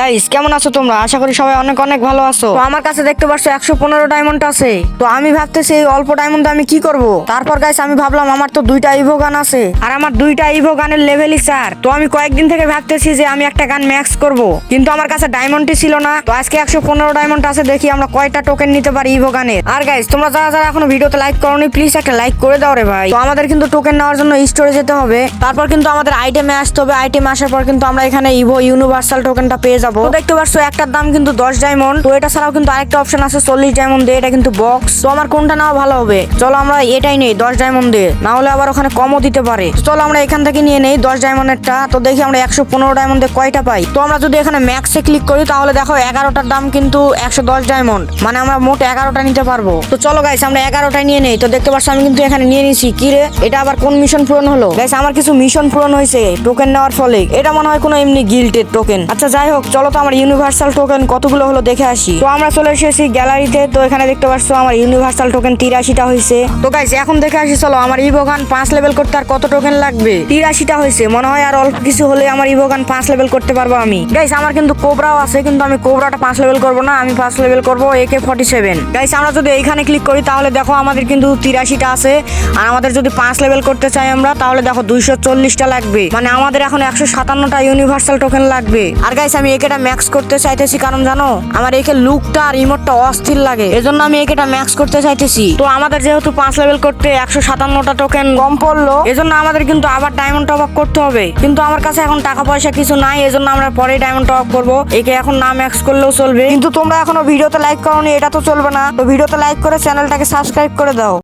Guys কেমন আছো তোমরা? আশা করি সবাই অনেক অনেক ভালো আছো। তো আমার কাছে দেখতে পাচ্ছ একশো পনেরো ডায়মন্ড আছে। তো আমি ভাবতেছি এই অল্প ডায়মন্ড আমি কি করব? তারপর গাইস আমি ভাবলাম আমার তো দুইটা ইভো গান আছে। আর আমার দুইটা ইভো গানের লেভেলই চার তো আমি কয়েকদিন থেকে ভাবতেছি যে আমি একটা গান ম্যাক্স করব। কিন্তু আমার কাছে ডায়মন্ডই ছিল না। তো আজকে একশো পনেরো ডায়মন্ড আছে দেখি আমরা কয়টা টোকেন নিতে পারি ইভো গানের আর গাইস তোমরা যারা যারা এখনও ভিডিওতে লাইক করোনি প্লিজ একটা লাইক করে দাও রে ভাই। তো আমাদের কিন্তু টোকেন নেওয়ার জন্য স্টোরে যেতে হবে। তারপর কিন্তু আমাদের আইটেমে আসতে হবে। আইটেমে আসার পর কিন্তু আমরা এখানে ইভো ইউনিভার্সাল টোকেনটা পেয়ে যাব। তো দেখতে পাচ্ছ একটার দাম কিন্তু দশ ডায়মন্ড তো এটা ছাড়াও কিন্তু আরেকটা অপশন আছে চল্লিশ ডায়মন্ড দিয়ে, এটা কিন্তু বক্স তো আমার কোনটা নেওয়া ভালো হবে? চলো আমরা এটাই নেই, দশ ডায়মন্ড দিয়ে। না হলে আবার ওখানে কমও দিতে পারে। চলো আমরা এখান থেকে নিয়ে নেই দশ ডায়মন্ডেরটা তো দেখি আমরা একশো পনেরো ডায়মন্ডে কয়টা পাই। তো আমরা যদি এখানে ম্যাক্সে ক্লিক করি, তাহলে দেখো এগারোটার দাম কিন্তু একশো দশ ডায়মন্ড মানে আমরা মোট এগারোটা নিতে পারব। তো চলো গাইস আমরা এগারোটা নিয়ে নেই। তো দেখতে পাচ্ছ আমি কিন্তু এখানে নিয়ে নিছি। কি রে? এটা আবার কোন মিশন পূরণ হলো? গাইস আমার কিছু মিশন পূরণ হয়েছে টোকেন নেওয়ার ফলে। এটা মনে হয় কোনো এমনি গিল্টের টোকেন আচ্ছা যাই হোক চলো তো আমার ইউনিভার্সাল টোকেন কতগুলো হলো দেখে আসি। তো আমরা চলে এসেছি গ্যালারিতে তো এখানে দেখতে পাচ্ছ আমার ইউনিভার্সাল টোকেন তিরাশিটা হয়েছে। তো গাইস এখন দেখে আসি, চলো আমার ইভোগান পাঁচ লেভেল করতে আর কত টোকেন লাগবে? তিরাশিটা হয়েছে, মনে হয় আর অল্প কিছু হলে আমার ইভোগান পাঁচ লেভেল করতে পারব আমি। গাইস আমার কিন্তু কোবরাও আছে, কিন্তু আমি কোবরাটা পাঁচ লেভেল করব না, আমি পাঁচ লেভেল করব একে ফর্টি সেভেন গাইস আমরা যদি এইখানে ক্লিক করি, তাহলে দেখো আমাদের কিন্তু তিরাশিটা আছে। আর আমাদের যদি পাঁচ লেভেল করতে চাই আমরা, তাহলে দেখো দুইশো চল্লিশটা লাগবে। মানে আমাদের এখন একশো সাতান্নটা ইউনিভার্সাল টোকেন লাগবে। আর গাইস আমি একেটা ম্যাক্স করতে চাইতেছি, কারণ জানো, আমার একে লুকটা আর ইমোটটা অস্থির লাগে। এজন্য আমি একেটা ম্যাক্স করতে চাইতেছি। তো আমাদের যেহেতু পাঁচ লেভেল করতে একশো সাতান্নটা টোকেন কম পড়ল, এজন্য আমাদের কিন্তু আবার ডায়মন্ড টপ আপ করতে হবে। কিন্তু আমার কাছে এখন টাকা পয়সা কিছু নাই, এজন্য আমরা পরে ডায়মন্ড টপ আপ করব। একে এখন না ম্যাক্স করলেও চলবে। কিন্তু তোমরা এখনও ভিডিওতে লাইক করোনি, এটা তো চলবে না। তো ভিডিওতে লাইক করে চ্যানেলটাকে সাবস্ক্রাইব করে দাও।